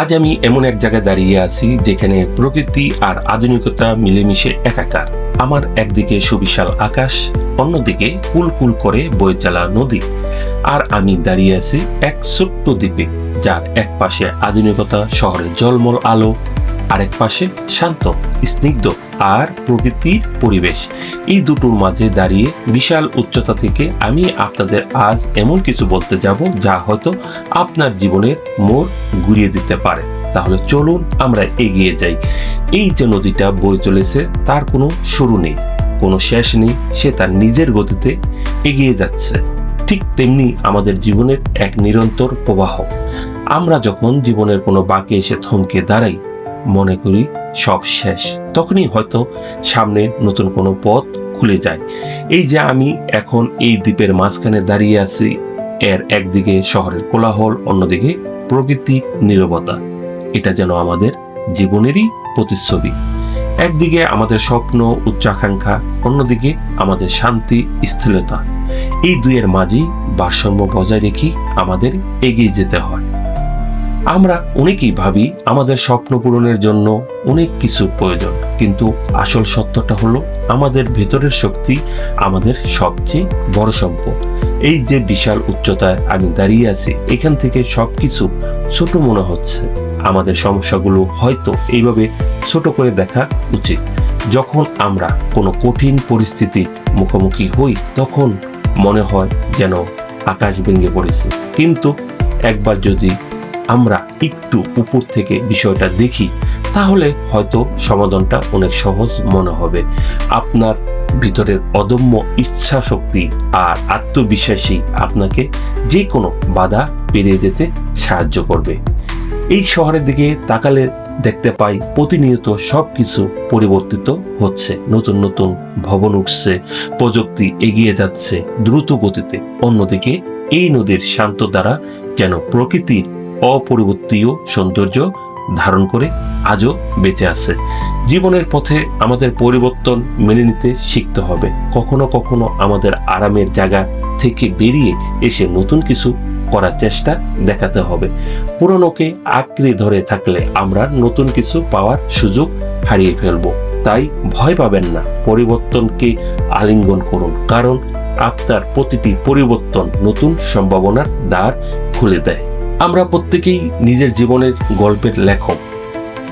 আজ আমি এমন এক জায়গায় দাঁড়িয়ে আছি যেখানে প্রকৃতি আর আধুনিকতা মিলেমিশে একাকার। আমার একদিকে সুবিশাল আকাশ, অন্যদিকে কুল কুল করে বয়ে চালা নদী। আর আমি দাঁড়িয়ে আছি এক ছোট্ট দ্বীপে, যার এক পাশে আধুনিকতা, শহরের জলমল আলো, আরেক পাশে শান্ত, স্নিগ্ধ আর প্রকৃতির পরিবেশ। এই দুটোর মাঝে দাঁড়িয়ে বিশাল উচ্চতা থেকে আমি আপনাদের আজ এমন কিছু বলতে যাব যা হয়তো আপনার জীবনের মোড় ঘুরিয়ে দিতে পারে। তাহলে চলুন আমরা এগিয়ে যাই। এই যে নদীটা বয়ে চলেছে, তার কোনো শুরু নেই, কোনো শেষ নেই, সে তার নিজের গতিতে এগিয়ে যাচ্ছে। ঠিক তেমনি আমাদের জীবনের এক নিরন্তর প্রবাহ। আমরা যখন জীবনের কোনো বাঁকে এসে থমকে দাঁড়াই মনে করি সব শেষ। তখনই হয়তো সামনে নতুন কোনো পথ খুলে যায়। এই যে আমি এখন এই দ্বীপের মাঝখানে দাঁড়িয়ে আছি, এর একদিকে শহরের কোলাহল, অন্যদিকে প্রকৃতি নীরবতা। এটা যেন আমাদের জীবনেরই প্রতিচ্ছবি। একদিকে আমাদের স্বপ্ন, উচ্চাকাঙ্ক্ষা, অন্যদিকে আমাদের শান্তি, স্থিরতা। এই দুইয়ের মাঝেই ভারসাম্য বজায় রেখে আমাদের এগিয়ে যেতে হয়। আমরা অনেকেই ভাবি আমাদের স্বপ্ন পূরণের জন্য অনেক কিছু প্রয়োজন, কিন্তু আসল সত্যটা হলো আমাদের ভেতরের শক্তি আমাদের সবচেয়ে বড় সম্পদ। এই যে বিশাল উচ্চতায় আমি দাঁড়িয়ে আছি, এখান থেকে সবকিছু ছোট মনে হচ্ছে। আমাদের সমস্যাগুলো হয়তো এইভাবে ছোট করে দেখা উচিত। যখন আমরা কোনো কঠিন পরিস্থিতি মুখোমুখি হই, তখন মনে হয় যেন আকাশ ভেঙে পড়েছে। কিন্তু একবার যদি আমরা একটু উপর থেকে বিষয়টা দেখি, তাহলে হয়তো সমাধানটা অনেক সহজ মনে হবে। আপনার ভিতরের অদম্য ইচ্ছা শক্তি আর আত্মবিশ্বাসী আপনাকে যে কোনো বাধা পেরিয়ে যেতে সাহায্য করবে। এই শহরের দিকে তাকালে দেখতে পাই প্রতিনিয়ত সবকিছু পরিবর্তিত হচ্ছে। নতুন নতুন ভবন উঠছে, প্রযুক্তি এগিয়ে যাচ্ছে দ্রুত গতিতে। অন্যদিকে এই নদীর শান্ত দ্বারা যেন প্রকৃতির অপরিবর্তীয় সৌন্দর্য ধারণ করে আজও বেঁচে আছে। জীবনের পথে আমাদের পরিবর্তন মেনে নিতে শিখতে হবে। কখনো কখনো আমাদের আরামের জায়গা থেকে বেরিয়ে এসে নতুন কিছু করার চেষ্টা দেখাতে হবে। পুরনোকে আঁকড়ে ধরে থাকলে আমরা নতুন কিছু পাওয়ার সুযোগ হারিয়ে ফেলব। তাই ভয় পাবেন না, পরিবর্তনকে আলিঙ্গন করুন, কারণ আপনার প্রতিটি পরিবর্তন নতুন সম্ভাবনার দ্বার খুলে দেয়। আমরা প্রত্যেকেই নিজের জীবনের গল্পের লেখক।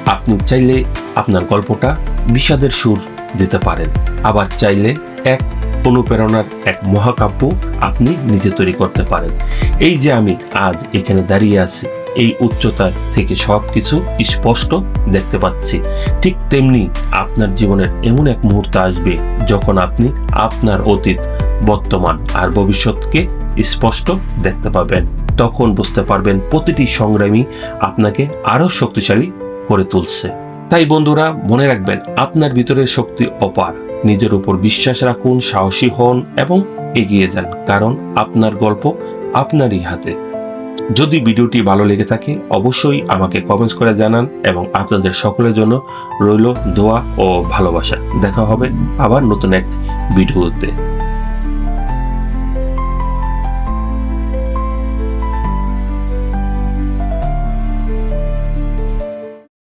আপনি চাইলে আপনার গল্পটা বিষাদের সুর দিতে পারেন। আবার চাইলে এক অনুপ্রেরণার এক মহাকাব্য আপনি নিজে তৈরি করতে পারেন। এই যে আমি আজ এখানে দাঁড়িয়ে আছি, এই উচ্চতার থেকে সবকিছু স্পষ্ট দেখতে পাচ্ছি। ঠিক তেমনি আপনার জীবনের এমন এক মুহূর্ত আসবে যখন আপনি আপনার অতীত, বর্তমান আর ভবিষ্যৎকে স্পষ্ট দেখতে পাবেন। তখন বুঝতে পারবেন প্রতিটি সংগ্রামী আপনাকে আরও শক্তিশালী করে তুলছে। তাই বন্ধুরা, মনে রাখবেন, আপনার ভিতরের শক্তি অপার। নিজের উপর বিশ্বাস রাখুন, সাহসী হন এবং এগিয়ে যান, কারণ আপনার গল্প আপনারই হাতে। যদি ভিডিওটি ভালো লেগে থাকে, অবশ্যই আমাকে কমেন্টস করে জানান এবং আপনাদের সকলের জন্য রইল দোয়া ও ভালোবাসা। দেখা হবে আবার নতুন এক ভিডিওতে।